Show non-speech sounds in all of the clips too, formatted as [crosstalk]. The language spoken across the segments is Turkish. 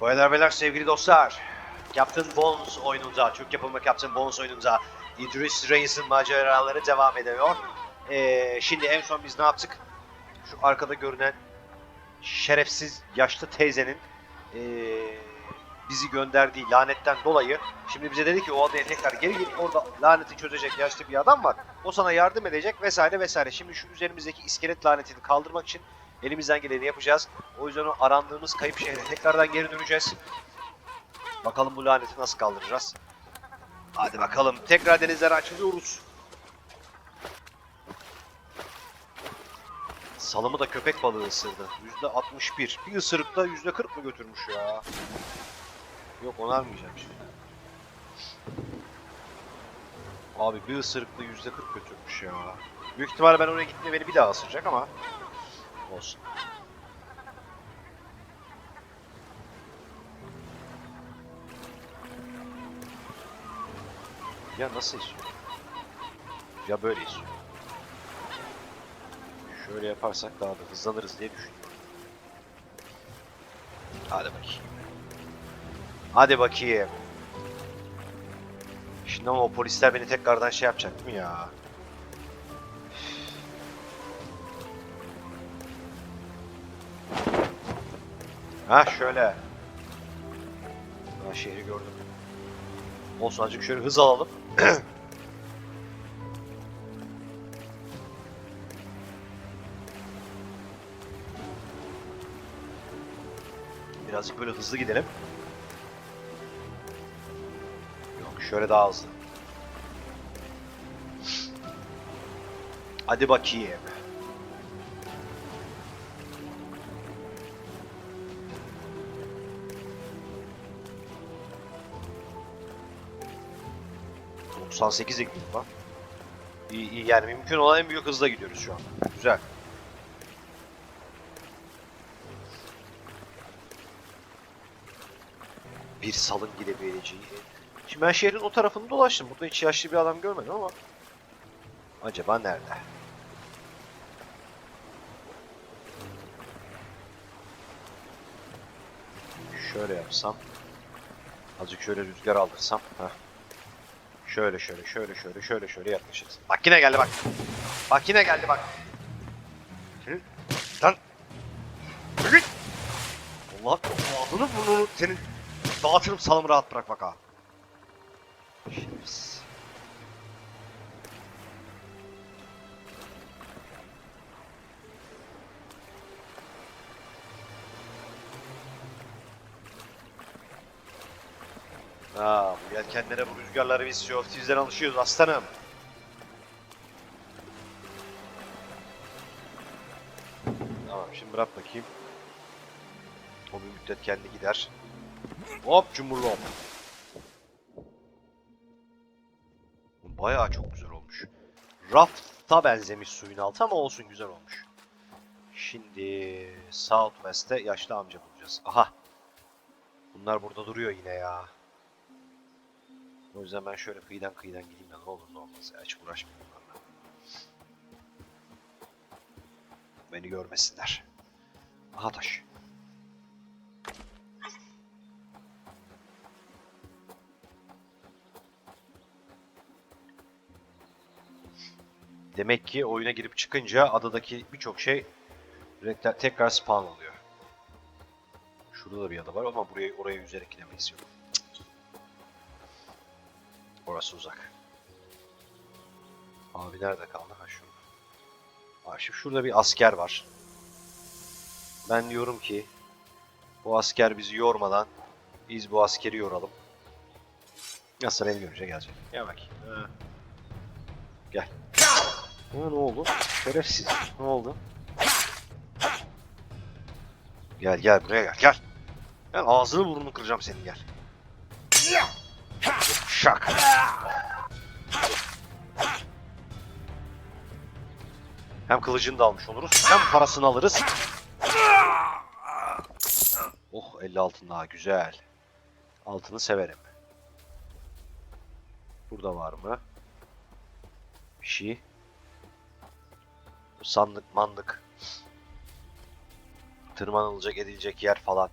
Baylar beyler sevgili dostlar. Captain Bones oyunumuza, Türk yapımı Captain Bones oyunumuza Idris Reis'in maceraları devam ediyor. Ee, şimdi en son biz ne yaptık? Şu arkada görünen şerefsiz yaşlı teyzenin ee, bizi gönderdiği lanetten dolayı şimdi bize dedi ki o adaya tekrar geri gel orada laneti çözecek yaşlı bir adam var. O sana yardım edecek vesaire vesaire. Şimdi şu üzerimizdeki iskelet lanetini kaldırmak için elimizden geleni yapacağız. O yüzden o arandığımız kayıp şehre tekrardan geri döneceğiz. Bakalım bu laneti nasıl kaldıracağız. Hadi bakalım tekrar denizlere açılıyoruz. Salımı da köpek balığı ısırdı. %61. Bir ısırıkta %40 mı götürmüş ya? Yok onarmayacağım şimdi. Abi bir ısırıkla %40 götürmüş ya. Büyük ihtimalle ben oraya gittiğimde beni bir daha ısıracak ama olsun. Ya nasıl istiyor? Ya böyle istiyor. Şöyle yaparsak daha da hızlanırız diye düşünüyorum. Hadi bakayım. Hadi bakayım. Şimdi ama o polisler beni tekrardan şey yapacak değil mi ya? Ha şöyle. Ha şehri gördüm. Olsun azıcık şöyle hız alalım. [clears throat] Birazcık böyle hızlı gidelim. Yok şöyle daha hızlı. Hadi bakayım. ...98'e gidiyor lan. İyi, iyi yani mümkün olan en büyük hızla gidiyoruz şu an. Güzel. Bir salın gidebileceği. Şimdi ben şehrin o tarafını dolaştım. Burada hiç yaşlı bir adam görmedim ama... Acaba nerede? Şöyle yapsam. Azıcık şöyle rüzgar aldırsam. Heh. Şöyle şöyle şöyle şöyle şöyle şöyle yaklaşırız. Bak yine geldi bak. Bak yine geldi bak. Senin... Lan. Allah ağzını burnunu senin dağıtırım salımı rahat bırak bak ha. Şerefsiz. Bu yelkenlere bu rüzgarlara biz şu sizden alışıyoruz aslanım. Tamam şimdi bırak bakayım. O bir müddet kendi gider. Hop cumhurlu hop. Bayağı çok güzel olmuş. Rafta benzemiş suyun altı ama olsun güzel olmuş. Şimdi Southwest'te yaşlı amca bulacağız. Aha. Bunlar burada duruyor yine ya. O yüzden ben şöyle kıyıdan kıyıdan gideyim ya ne olur ne olmaz ya hiç uğraşmayayım bunlarla. Beni görmesinler. Aha taş. Demek ki oyuna girip çıkınca adadaki birçok şey tekrar spawn oluyor. Şurada da bir ada var ama buraya oraya yüzerek gidemeyiz yok. Orası uzak. Abi nerede kaldı? Ha şurada. Şimdi şurada bir asker var. Ben diyorum ki bu asker bizi yormadan biz bu askeri yoralım. Nasıl beni görünce gelecek. Gel. Ha. Gel. Ha, ne oldu? Şerefsiz. Ne oldu? Gel gel buraya gel gel. Ben ağzını burnunu kıracağım senin gel. Şak. Hem kılıcını da almış oluruz hem parasını alırız. Oh 50 altın daha güzel. Altını severim. Burada var mı? Bir şey. Sandık mandık. Tırmanılacak edilecek yer falan.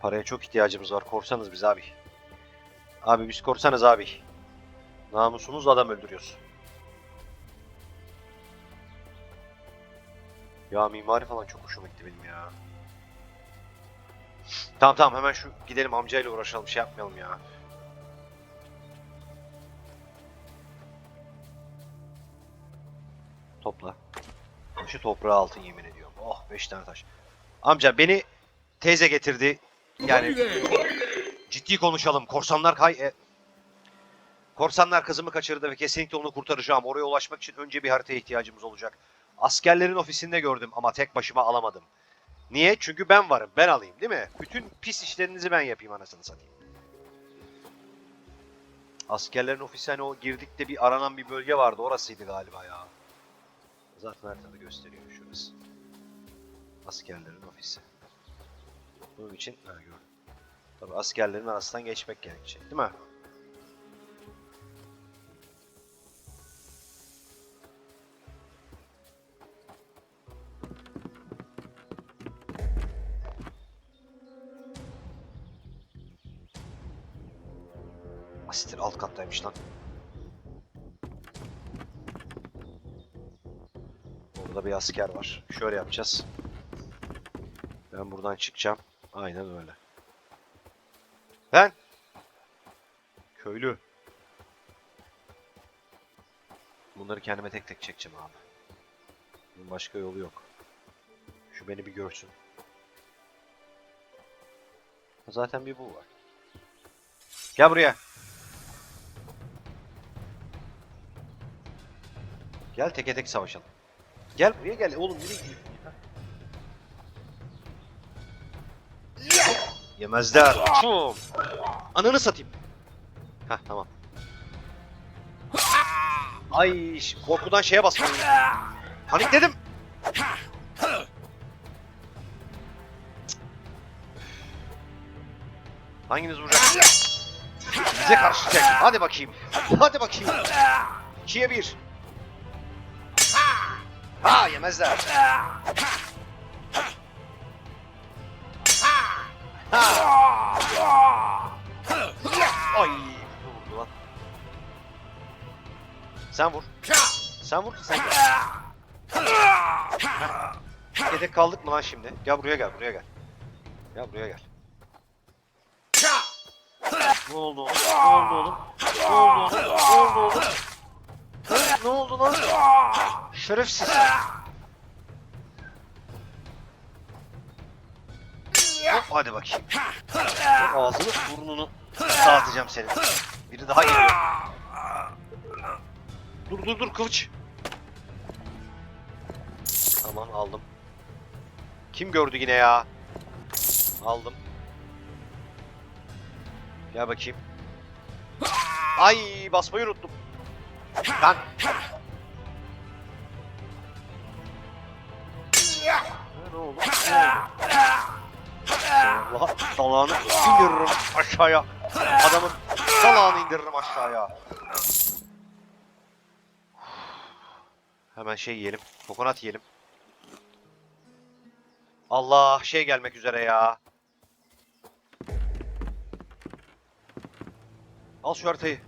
Paraya çok ihtiyacımız var. Korsanız biz abi. Abi biz korsanız abi. Namusumuz adam öldürüyoruz. Ya mimari falan çok hoşuma gitti benim ya. Tamam tamam hemen şu gidelim amcayla uğraşalım şey yapmayalım ya. Topla. Şu toprağı altın yemin ediyorum. Oh 5 tane taş. Amca beni teyze getirdi. Yani ciddi konuşalım. Korsanlar kay... e, Korsanlar kızımı kaçırdı ve kesinlikle onu kurtaracağım. Oraya ulaşmak için önce bir haritaya ihtiyacımız olacak. Askerlerin ofisinde gördüm ama tek başıma alamadım. Niye? Çünkü ben varım. Ben alayım değil mi? Bütün pis işlerinizi ben yapayım anasını satayım. Askerlerin ofisi hani o girdikte bir aranan bir bölge vardı. Orasıydı galiba ya. Zaten haritada gösteriyor şurası. Askerlerin ofisi. Bunun için ha gördüm. Tabii askerlerin arasından geçmek gerekecek değil mi? Asistir alt kattaymış lan. Burada bir asker var. Şöyle yapacağız. Ben buradan çıkacağım. Aynen öyle. Ben köylü. Bunları kendime tek tek çekeceğim abi. Bunun başka yolu yok. Şu beni bir görsün. Zaten bir bu var. Gel buraya. Gel teke tek savaşalım. Gel buraya gel. Oğlum nereye gidiyorsun Yemezler. Ananı satayım. Heh tamam. Ay korkudan şeye bastım. Panikledim. Hanginiz vuracak? Bize karşı tek. Hadi bakayım. Hadi bakayım. İkiye bir. Ha yemezler. Sen vur. Sen vur. Sen gel. Yedek kaldık mı lan şimdi? Gel buraya gel buraya gel. Gel buraya gel. Ne oldu oğlum? Ne oldu oğlum? Ne oldu oğlum? Ne oldu oğlum? Ne oldu lan? Şerefsiz. Hop, hadi bakayım. Ağzını burnunu dağıtacağım senin. Biri daha geliyor. Dur dur dur kılıç. Tamam aldım. Kim gördü yine ya? Aldım. Gel bakayım. Ay basmayı unuttum. Lan. Ne oldu? Allah salağını indiririm aşağıya. Adamın salağını indiririm aşağıya. Hemen şey yiyelim. Kokonat yiyelim. Allah şey gelmek üzere ya. Al şu haritayı.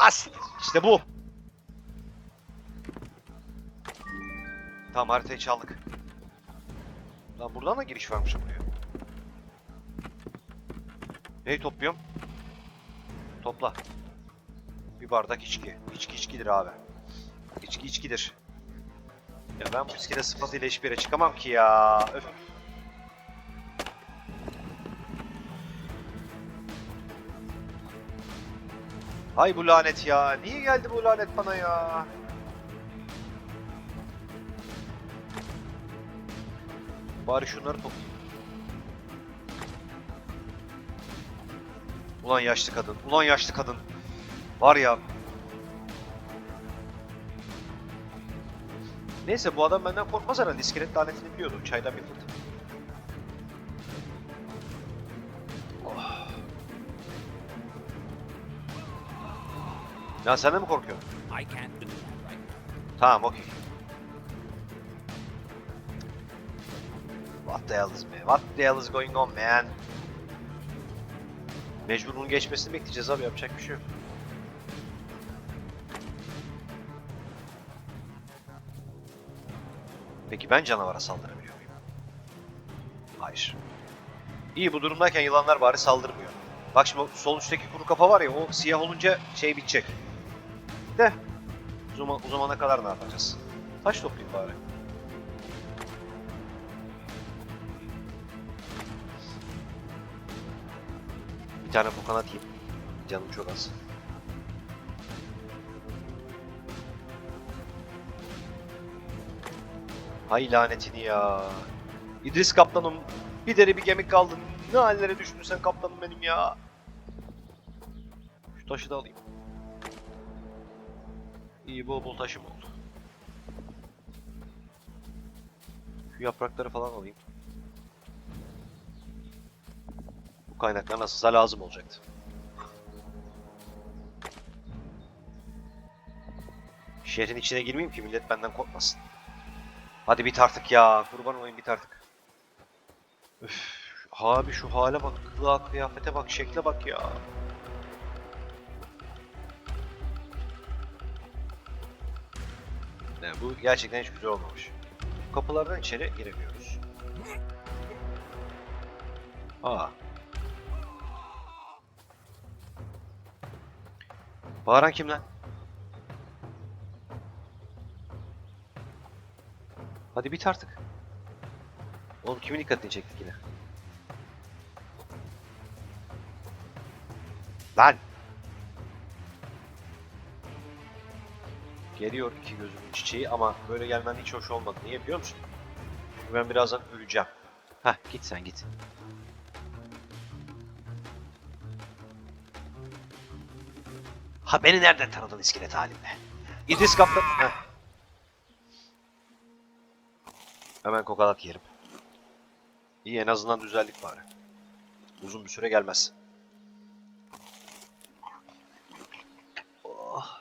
As! İşte bu. Tamam haritayı çaldık. Lan buradan da giriş varmış buraya. Neyi topluyorum? Topla. Bir bardak içki. İçki içkidir abi. İçki içkidir. Ya ben bu iskele sıfatıyla hiçbir yere çıkamam ki ya. Öf. Hay bu lanet ya. Niye geldi bu lanet bana ya? Bari şunları toplayayım. Ulan yaşlı kadın. Ulan yaşlı kadın. Var ya. Neyse bu adam benden korkmaz herhalde. İskelet lanetini biliyordu. Çaydan bir fırt. Oh. Ya sen de mi korkuyorsun? Tamam okey. What the hell is me? What the hell is going on man? Mecbur bunun geçmesini bekleyeceğiz abi yapacak bir şey yok. Peki ben canavara saldırabiliyor muyum? Hayır. İyi bu durumdayken yılanlar bari saldırmıyor. Bak şimdi sol üstteki kuru kafa var ya o siyah olunca şey bitecek. De. O, zaman, o zamana kadar ne yapacağız? Taş toplayayım bari. Bir tane bukan atayım. Canım çok az. Hay lanetini ya. İdris kaptanım. Bir deri bir gemik kaldı. Ne hallere düştün sen kaptanım benim ya. Şu taşı da alayım. İyi bol bol taşım oldu. Şu yaprakları falan alayım. Bu kaynaklar nasılsa lazım olacaktı. Şehrin içine girmeyeyim ki millet benden korkmasın. Hadi bit artık ya. Kurban olayım bit artık. Üf, abi şu hale bak, kılığa kıyafete bak, şekle bak ya. Yani bu gerçekten hiç güzel olmamış. Kapılardan içeri giremiyoruz. Aa. Bağıran kim lan? Hadi bit artık. Oğlum kimin dikkatini çektik yine? Lan! Geliyor iki gözümün çiçeği ama böyle gelmen hiç hoş olmadı. Niye biliyor musun? Çünkü ben birazdan öleceğim. Heh git sen git. Ha beni nereden tanıdın iskelet halimle? İdris kaptan... Heh. Hemen kokalat yerim. İyi en azından düzeldik bari. Uzun bir süre gelmez. Oh.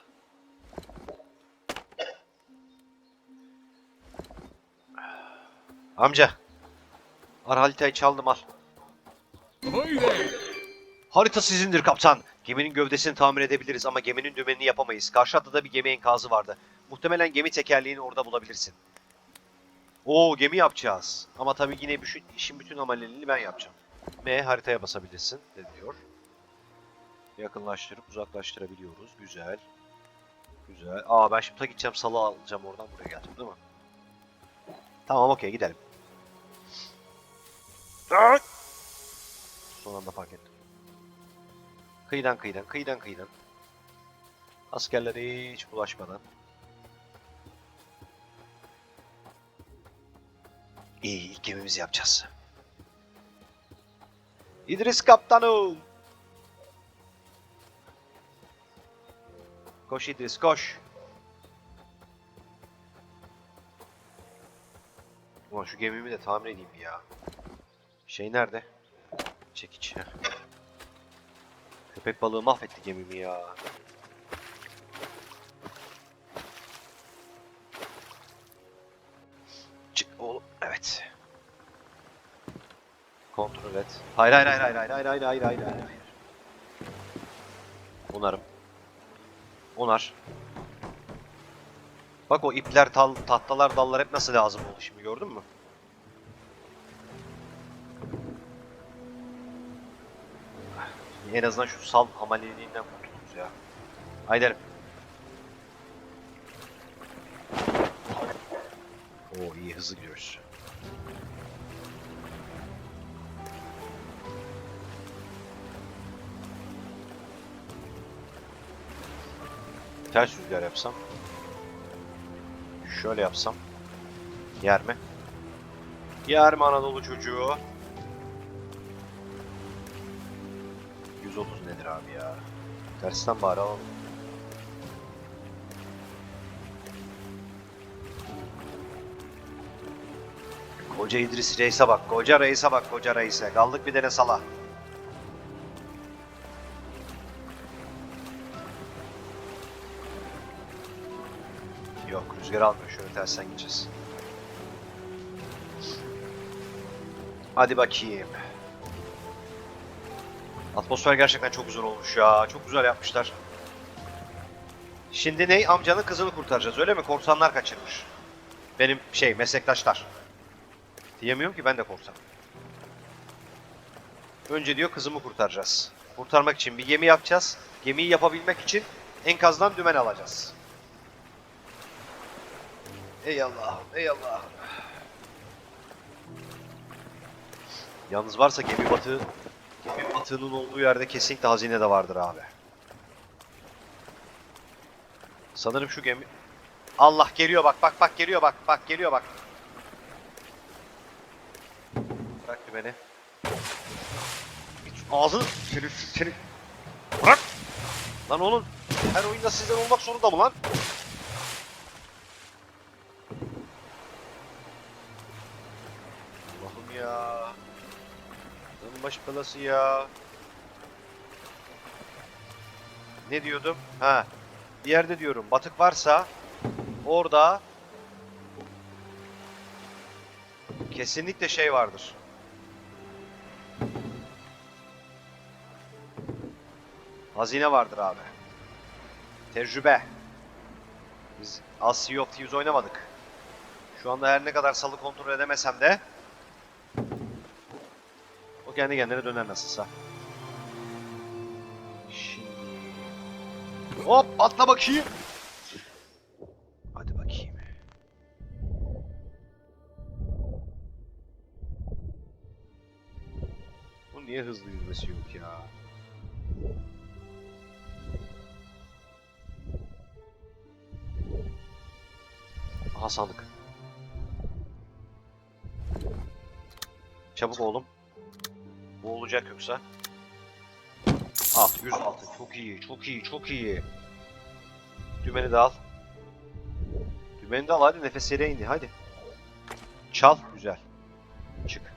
Amca. Ar haritayı çaldım al. Harita sizindir kaptan. Geminin gövdesini tamir edebiliriz ama geminin dümenini yapamayız. Karşı adada bir gemi enkazı vardı. Muhtemelen gemi tekerleğini orada bulabilirsin. Oo gemi yapacağız. Ama tabii yine bütün, işin bütün ameliyatını ben yapacağım. M haritaya basabilirsin de diyor. Yakınlaştırıp uzaklaştırabiliyoruz. Güzel. Güzel. Aa ben şimdi ta gideceğim salı alacağım oradan buraya geleceğim değil mi? Tamam okey gidelim. Son anda fark ettim. Kıyıdan kıyıdan, kıyıdan kıyıdan. Askerlere hiç bulaşmadan. İyi, ilk gemimizi yapacağız. İdris kaptanım. Koş İdris, koş. Ulan şu gemimi de tamir edeyim ya. Şey nerede? Çekiç. Köpek balığı mahvetti gemimi ya. Hayır hayır hayır hayır hayır hayır hayır hayır hayır hayır. Onarım. Onar. Bak o ipler, tal, tahtalar, dallar hep nasıl lazım oldu şimdi gördün mü? En azından şu sal ameliyeliğinden kurtuluruz ya. Haydi. Oo iyi hızlı gidiyoruz. Ters rüzgar yapsam. Şöyle yapsam. Yer mi? Yer mi Anadolu çocuğu? 130 nedir abi ya? Tersten bari alalım. Koca İdris Reis'e bak, koca Reis'e bak, koca Reis'e. Kaldık bir tane sala. Rüzgar almıyor. Şöyle tersten gideceğiz. Hadi bakayım. Atmosfer gerçekten çok güzel olmuş ya. Çok güzel yapmışlar. Şimdi ney? Amcanın kızını kurtaracağız öyle mi? Korsanlar kaçırmış. Benim şey meslektaşlar. Diyemiyorum ki ben de korsan. Önce diyor kızımı kurtaracağız. Kurtarmak için bir gemi yapacağız. Gemiyi yapabilmek için enkazdan dümen alacağız. Ey Allah'ım, ey Allah'ım. Yalnız varsa gemi batığı, gemi batığının olduğu yerde kesinlikle hazine de vardır abi. Sanırım şu gemi... Allah geliyor bak, bak bak geliyor bak, bak geliyor bak. Bırak beni. Ağzını seni seni. Bırak. Lan oğlum her oyunda sizden olmak zorunda mı lan? Allah'ım ya. Lan baş belası ya. Ne diyordum? Ha. Bir yerde diyorum batık varsa orada kesinlikle şey vardır. Hazine vardır abi. Tecrübe. Biz az Sea of Thieves oynamadık. Şu anda her ne kadar salı kontrol edemesem de o kendi kendine döner nasılsa. Şimdi... Hop atla bakayım. Hadi bakayım. Bu niye hızlı yüzmesi yok ya? Aha sandık. Çabuk oğlum. Bu olacak yoksa. Al 100 altın. Çok iyi, çok iyi, çok iyi. Dümeni de al. Dümeni de al hadi nefes yere indi hadi. Çal güzel. Çık.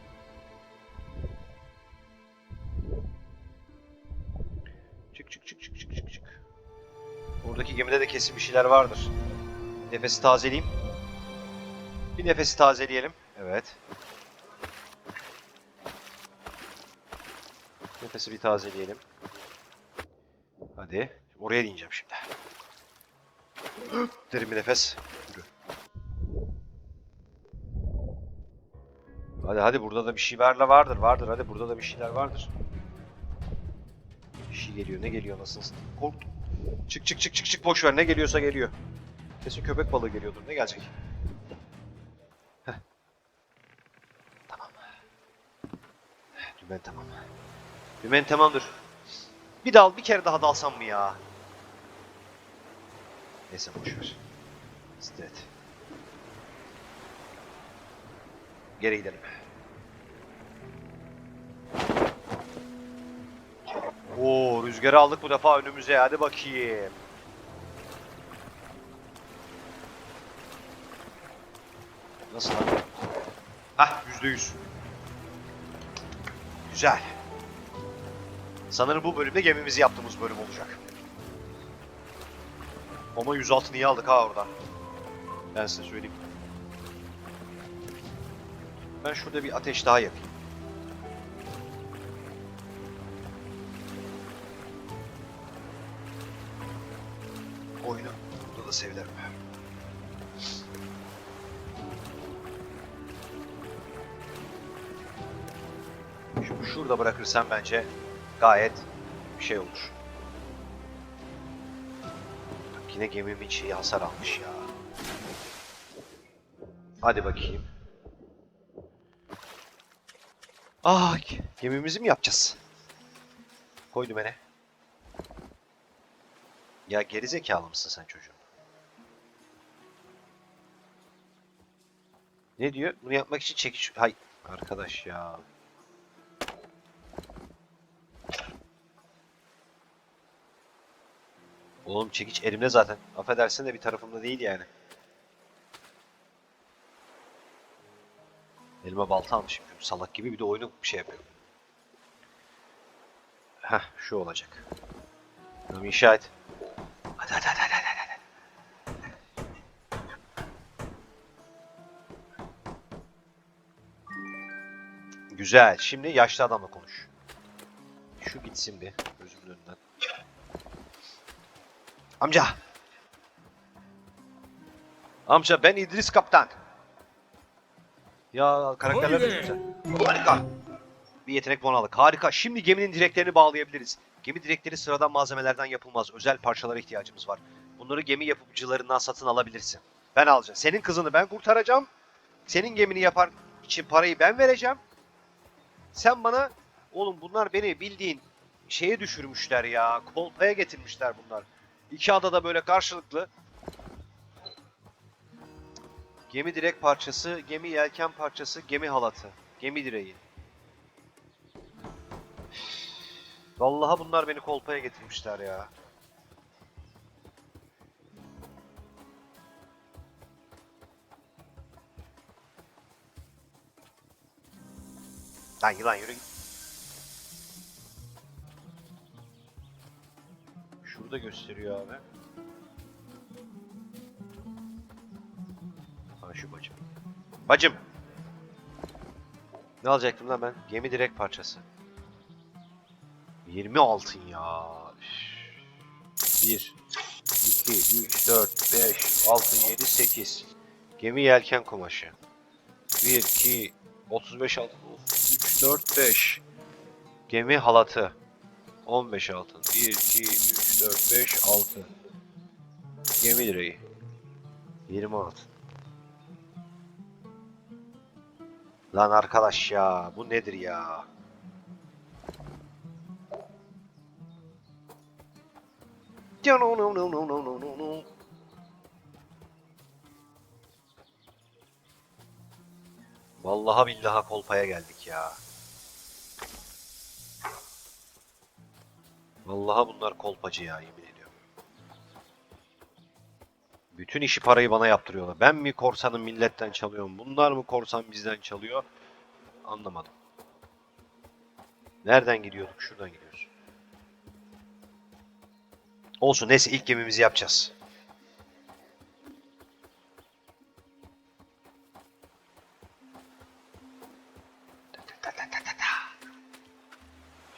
Çık çık çık çık çık çık çık. Oradaki gemide de kesin bir şeyler vardır. Nefesi tazeleyeyim. Bir nefesi tazeleyelim. Evet. Nefesi bir tazeleyelim. Hadi. Oraya ineceğim şimdi. [gasps] Derin bir nefes. Yürü. Hadi hadi burada da bir şeyler vardır. Vardır hadi burada da bir şeyler vardır. Bir şey geliyor. Ne geliyor nasıl? Korktum. Çık çık çık çık çık boş ver. Ne geliyorsa geliyor. Kesin köpek balığı geliyordur. Ne gelecek? Heh. Tamam. Dümen tamam. Dümen tamamdır. Bir dal, bir kere daha dalsam mı ya? Neyse boş ver. İstet. Geri gidelim. Oo, rüzgarı aldık bu defa önümüze. Hadi bakayım. Nasıl lan? Hah, yüzde yüz. Güzel. Sanırım bu bölümde gemimizi yaptığımız bölüm olacak. Ama 106 niye aldık ha oradan? Ben size söyleyeyim. Ben şurada bir ateş daha yapayım. Oyunu burada da sevilerim. Şu şurada bırakırsam bence gayet bir şey olur. Bak yine gemimin içi hasar almış ya. Hadi bakayım. Ah, gemimizi mi yapacağız? Koy dümene. Ya geri zekalı mısın sen çocuğum? Ne diyor? Bunu yapmak için çekiş... Hay arkadaş ya. Oğlum çekiç elimde zaten. Affedersin de bir tarafımda değil yani. Elime balta almışım. Salak gibi bir de oyunu bir şey yapıyorum. Heh şu olacak. Tamam inşa et. Hadi hadi hadi hadi. hadi. Güzel. Şimdi yaşlı adamla konuş. Şu gitsin bir gözümün önünden. Amca. Amca ben İdris Kaptan. Ya karakterler de güzel. Harika. Bir yetenek puanı aldık. Harika. Şimdi geminin direklerini bağlayabiliriz. Gemi direkleri sıradan malzemelerden yapılmaz. Özel parçalara ihtiyacımız var. Bunları gemi yapımcılarından satın alabilirsin. Ben alacağım. Senin kızını ben kurtaracağım. Senin gemini yapar için parayı ben vereceğim. Sen bana oğlum bunlar beni bildiğin şeye düşürmüşler ya. Kolpaya getirmişler bunlar. İki adada böyle karşılıklı. Gemi direk parçası, gemi yelken parçası, gemi halatı, gemi direği. Vallahi bunlar beni kolpaya getirmişler ya. Lan yılan yürü git. Şurada gösteriyor abi. Ha şu bacım. Bacım. Ne alacaktım lan ben? Gemi direk parçası. 20 altın ya. 1 2 3 4 5 6 7 8 Gemi yelken kumaşı. 1 2 35 altın. Of, 3 4 5 Gemi halatı. 15 altın. 1 2 3 4 5 6 Gemi direği. 20 altın. Lan arkadaş ya bu nedir ya? Vallahi billahi kolpaya geldik ya. Vallahi bunlar kolpacı ya yemin ediyorum. Bütün işi parayı bana yaptırıyorlar. Ben mi korsanın milletten çalıyorum? Bunlar mı korsan bizden çalıyor? Anlamadım. Nereden gidiyorduk? Şuradan gidiyoruz. Olsun neyse ilk gemimizi yapacağız.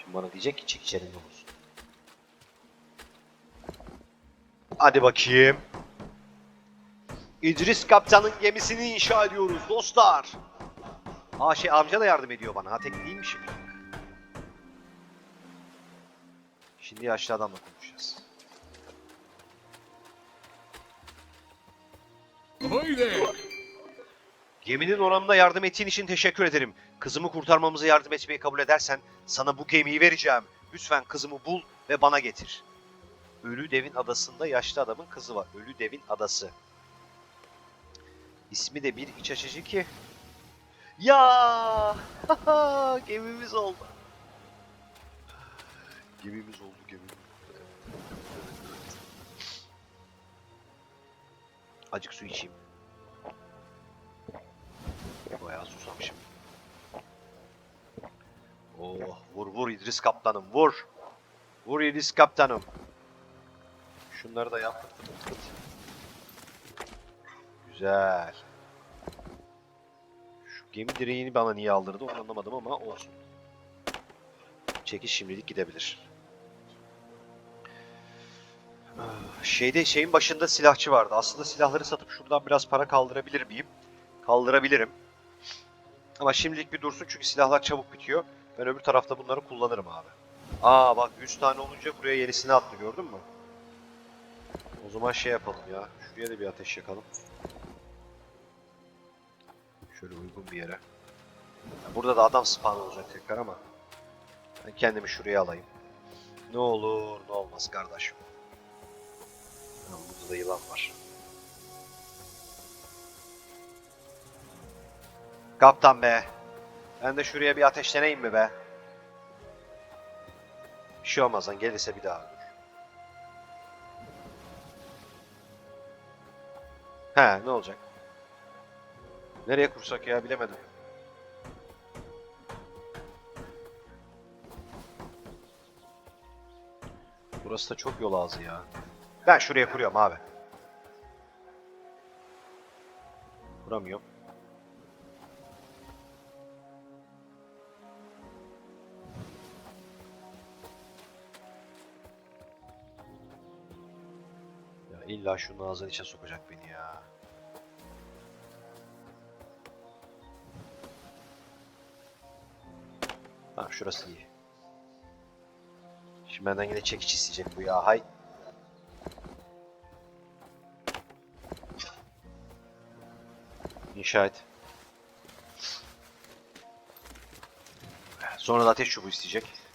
Şimdi bana diyecek ki çekiç elinde olsun. Hadi bakayım. İdris kaptanın gemisini inşa ediyoruz dostlar. Aa şey amca da yardım ediyor bana. Ha tek değilmişim. Şimdi yaşlı adamla konuşacağız. Haydi. Geminin oranında yardım ettiğin için teşekkür ederim. Kızımı kurtarmamıza yardım etmeyi kabul edersen sana bu gemiyi vereceğim. Lütfen kızımı bul ve bana getir. Ölü Devin Adası'nda yaşlı adamın kızı var. Ölü Devin Adası. İsmi de bir iç açıcı ki. Ya [laughs] gemimiz oldu. Gemimiz oldu gemimiz. Acık su içeyim. Bayağı susamışım. Oh vur vur İdris kaptanım vur. Vur İdris kaptanım. Şunları da yap. Güzel. Şu gemi direğini bana niye aldırdı onu anlamadım ama olsun. Çekiş şimdilik gidebilir. Şeyde şeyin başında silahçı vardı. Aslında silahları satıp şuradan biraz para kaldırabilir miyim? Kaldırabilirim. Ama şimdilik bir dursun çünkü silahlar çabuk bitiyor. Ben öbür tarafta bunları kullanırım abi. Aa bak 100 tane olunca buraya yenisini attı gördün mü? O zaman şey yapalım ya. Şuraya da bir ateş yakalım. Şöyle uygun bir yere. Ya Burada da adam spawn olacak tekrar ama. Ben kendimi şuraya alayım. Ne olur ne olmaz kardeşim. Ha, burada da yılan var. Kaptan be. Ben de şuraya bir ateşleneyim mi be? Bir şey olmaz lan gelirse bir daha He ne olacak? Nereye kursak ya bilemedim. Burası da çok yol ağzı ya. Ben şuraya kuruyorum abi. Kuramıyorum. İlla şunun ağzının içine sokacak beni ya. Ha şurası iyi. Şimdi benden yine çekiç isteyecek bu ya. Hay. İnşa et. Sonra da ateş çubuğu isteyecek.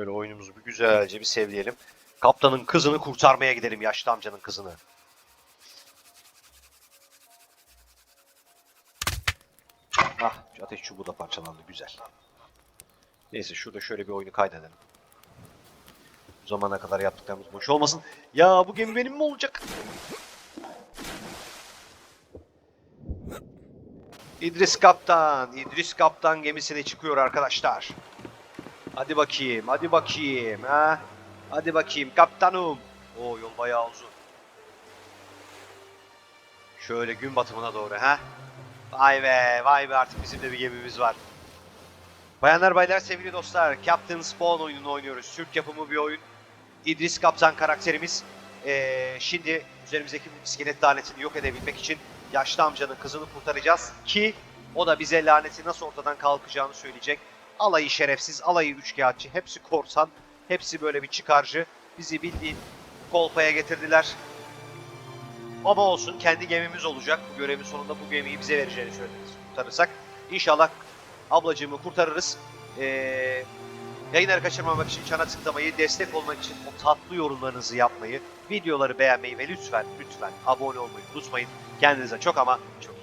Şöyle oyunumuzu bir güzelce bir sevleyelim. Kaptanın kızını kurtarmaya gidelim yaşlı amcanın kızını. Ah ateş çubuğu da parçalandı güzel. Neyse şurada şöyle bir oyunu kaydedelim. Bu zamana kadar yaptıklarımız boş olmasın. Ya bu gemi benim mi olacak? İdris Kaptan, İdris Kaptan gemisine çıkıyor arkadaşlar. Hadi bakayım, hadi bakayım ha. Hadi bakayım kaptanım. O yol bayağı uzun. Şöyle gün batımına doğru ha. Vay be, vay be artık bizim de bir gemimiz var. Bayanlar baylar sevgili dostlar, Captain Spawn oyununu oynuyoruz. Türk yapımı bir oyun. İdris Kaptan karakterimiz. Ee, şimdi üzerimizdeki iskelet lanetini yok edebilmek için yaşlı amcanın kızını kurtaracağız ki o da bize laneti nasıl ortadan kalkacağını söyleyecek. Alayı şerefsiz, alayı üçkağıtçı, hepsi korsan, hepsi böyle bir çıkarcı. Bizi bildiğin kolpaya getirdiler. Ama olsun kendi gemimiz olacak. Bu görevin sonunda bu gemiyi bize vereceğini söylediniz kurtarırsak. İnşallah ablacığımı kurtarırız. Ee, yayınları kaçırmamak için çana tıklamayı, destek olmak için o tatlı yorumlarınızı yapmayı, videoları beğenmeyi ve lütfen lütfen abone olmayı unutmayın. Kendinize çok ama çok